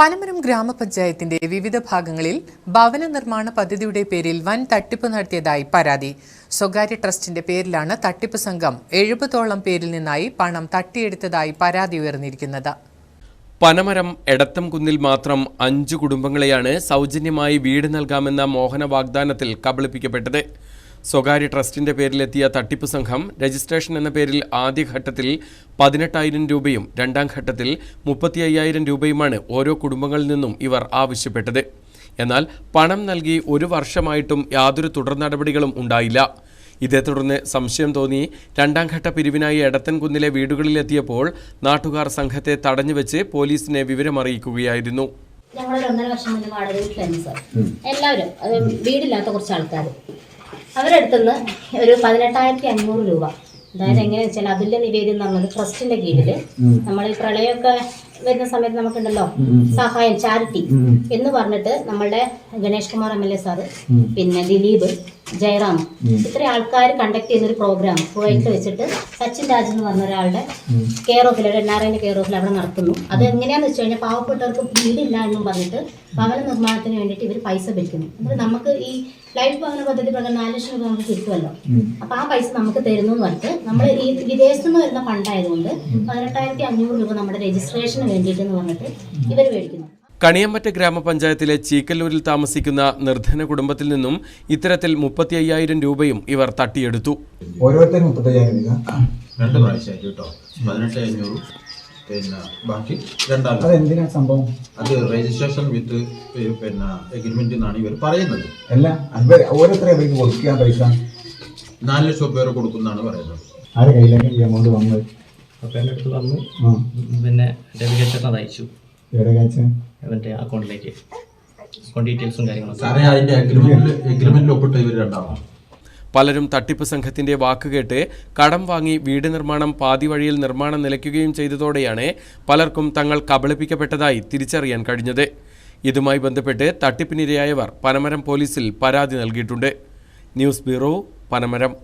പനമരം ഗ്രാമപഞ്ചായത്തിന്റെ വിവിധ ഭാഗങ്ങളിൽ ഭവന നിർമ്മാണ പദ്ധതിയുടെ പേരിൽ വൻ തട്ടിപ്പ് നടത്തിയതായി പരാതി. സ്വകാര്യ ട്രസ്റ്റിന്റെ പേരിലാണ് തട്ടിപ്പ് സംഘം എഴുപതോളം പേരിൽ നിന്നായി പണം തട്ടിയെടുത്തതായി പരാതി ഉയർന്നിരിക്കുന്നത്. പനമരം എടത്തം കുന്നിൽ മാത്രം അഞ്ചു കുടുംബങ്ങളെയാണ് സൗജന്യമായി വീട് നൽകാമെന്ന മോഹന വാഗ്ദാനത്തിൽ കബളിപ്പിക്കപ്പെട്ടത്. സ്വകാര്യ ട്രസ്റ്റിന്റെ പേരിലെത്തിയ തട്ടിപ്പ് സംഘം രജിസ്ട്രേഷൻ എന്ന പേരിൽ ആദ്യഘട്ടത്തിൽ പതിനെട്ടായിരം രൂപയും രണ്ടാം ഘട്ടത്തിൽ മുപ്പത്തി അയ്യായിരം രൂപയുമാണ് ഓരോ കുടുംബങ്ങളിൽ നിന്നും ഇവർ ആവശ്യപ്പെട്ടത്. എന്നാൽ പണം നൽകി ഒരു വർഷമായിട്ടും യാതൊരു തുടർ നടപടികളും ഉണ്ടായില്ല. ഇതേ തുടർന്ന് സംശയം തോന്നി രണ്ടാം ഘട്ട പിരിവിനായി എടത്തൻകുന്നിലെ വീടുകളിലെത്തിയപ്പോൾ നാട്ടുകാർ സംഘത്തെ തടഞ്ഞുവെച്ച് പോലീസിനെ വിവരമറിയിക്കുകയായിരുന്നു. ഞങ്ങളൊരു ഒന്നര വർഷം മുന്നേ വാടക വീട്ടിലായിരുന്നു സാർ. എല്ലാവരും വീടില്ലാത്ത കുറച്ച് ആൾക്കാർ അവരുടെ അടുത്തുനിന്ന് ഒരു പതിനെട്ടായിരത്തി അഞ്ഞൂറ് രൂപ. അതായത് എങ്ങനെയാ വെച്ചാൽ അതുല്യ നിവേദ്യം എന്ന് പറഞ്ഞത് ട്രസ്റ്റിന്റെ കീഴിൽ നമ്മൾ ഈ പ്രളയമൊക്കെ വരുന്ന സമയത്ത് നമുക്കുണ്ടല്ലോ സഹായം ചാരിറ്റി എന്ന് പറഞ്ഞിട്ട് നമ്മളുടെ Ganesh Kumar M L A sir പിന്നെ ദിലീപ് ജയറാം. ഇത്ര ആൾക്കാർ കണ്ടക്ട് ചെയ്യുന്ന ഒരു പ്രോഗ്രാം കുവൈറ്റ് വെച്ചിട്ട് സച്ചിൻ രാജ് എന്ന് പറഞ്ഞ ഒരാളുടെ കെയർ ഓഫിൽ എൻ ആർ ഐന്റെ കെയർ ഓഫിൽ അവിടെ നടത്തുന്നു. അത് എങ്ങനെയാന്ന് വെച്ച് കഴിഞ്ഞാൽ പാവപ്പെട്ടവർക്ക് വീടില്ല എന്നും പറഞ്ഞിട്ട് ഭവന നിർമ്മാണത്തിന് വേണ്ടിയിട്ട് ഇവർ പൈസ വെക്കുന്നു എന്നിട്ട് നമുക്ക് ഈ ലൈഫ് ഭവന പദ്ധതി പ്രകാരം നാല് ലക്ഷം രൂപ നമുക്ക് കിട്ടുമല്ലോ. അപ്പൊ ആ പൈസ നമുക്ക് തരുന്നു എന്ന് പറഞ്ഞിട്ട് നമ്മൾ ഈ വിദേശത്ത് നിന്ന് വരുന്ന ഫണ്ടായതുകൊണ്ട് പതിനെട്ടായിരത്തി അഞ്ഞൂറ് രൂപ നമ്മുടെ രജിസ്ട്രേഷന് വേണ്ടിയിട്ട് എന്ന് പറഞ്ഞിട്ട് ഇവർ മേടിക്കുന്നു. കണിയമ്പറ്റ ഗ്രാമപഞ്ചായത്തിലെ ചീക്കല്ലൂരിൽ താമസിക്കുന്ന നിർധന കുടുംബത്തിൽ നിന്നും ഇത്തരത്തിൽ മുപ്പത്തി അയ്യായിരം രൂപയും ഇവർ തട്ടിയെടുത്തു. ഓരോരുത്തരും മുപ്പത്തയ്യായിരം രൂപ. രണ്ട് പ്രാവശ്യമായിട്ട് കേട്ടോ. പതിനെട്ട് അഞ്ഞൂറ്. പിന്നെ ബാക്കി രണ്ടാമത് അതെന്തിനാ സംഭവം? അത് രജിസ്ട്രേഷൻ വിത്ത് പിന്നെ എഗ്രിമെന്റ് എന്നാണ് ഇവർ പറയുന്നത്. അല്ല ഇവർ ഓരോരുത്തരെ അവർക്ക് കൊടുക്കുക പൈസ. നാല് ലക്ഷം രൂപ വരെ കൊടുക്കുന്നതാണ് പറയുന്നത്. ആരുടെ കയ്യിലേക്ക് ഈ എമൗണ്ട് വന്നത്? അപ്പോൾ എന്റെ അടുത്ത് വന്നു പിന്നെ അത് അയച്ചു. എവിടെ കാഴ്ച അവന്റെ അക്കൗണ്ടിലേക്ക്. അക്കൗണ്ട് ഡീറ്റെയിൽസും കാര്യങ്ങളും സാറേ അതിന്റെ എഗ്രിമെന്റിൽ എഗ്രിമെന്റിൽ ഒപ്പിട്ട് ഇവർ പലരും തട്ടിപ്പ് സംഘത്തിന്റെ വാക്കുകേട്ട് കടം വാങ്ങി വീട് നിർമ്മാണം പാതി വഴിയിൽ നിർമ്മാണം നിലയ്ക്കുകയും ചെയ്തതോടെയാണ് പലർക്കും തങ്ങൾ കബളിപ്പിക്കപ്പെട്ടതായി തിരിച്ചറിയാൻ കഴിഞ്ഞത്. ഇതുമായി ബന്ധപ്പെട്ട് തട്ടിപ്പിനിരയായവർ പനമരം പോലീസിൽ പരാതി നൽകിയിട്ടുണ്ട്. News bureau Panamaram.